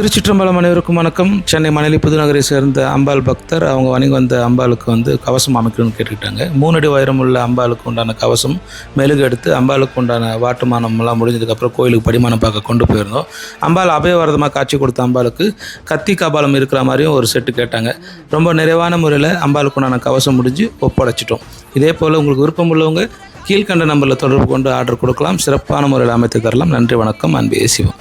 திருச்சிற்றம்பலம் அனைவருக்கும் வணக்கம். சென்னை மணலி புதுநகரை சேர்ந்த அம்பாள் பக்தர் அவங்க வணங்கி வந்த அம்பாளுக்கு வந்து கவசம் அமைக்கணும்னு கேட்டுக்கிட்டாங்க. மூணடி அடி உயரம் உள்ள அம்பாளுக்கு உண்டான கவசம் மெழுகு எடுத்து அம்பாளுக்கு உண்டான வாட்டுமானம்லாம் முடிஞ்சதுக்கப்புறம் கோயிலுக்கு படிமானம் பார்க்க கொண்டு போயிருந்தோம். அம்பாள் அபயவரதமாக காட்சி கொடுத்த அம்பாளுக்கு கத்தி கபாலம் இருக்கிற மாதிரியும் ஒரு செட்டு கேட்டாங்க. ரொம்ப நிறைவான முறையில் அம்பாளுக்கு உண்டான கவசம் முடிஞ்சு ஒப்படைச்சிட்டோம். இதே போல் உங்களுக்கு விருப்பம் உள்ளவங்க கீழ்கண்ட நம்பரில் தொடர்பு கொண்டு ஆர்டர் கொடுக்கலாம். சிறப்பான முறையில் அமைத்து தரலாம். நன்றி வணக்கம். அன்பே சிவம்.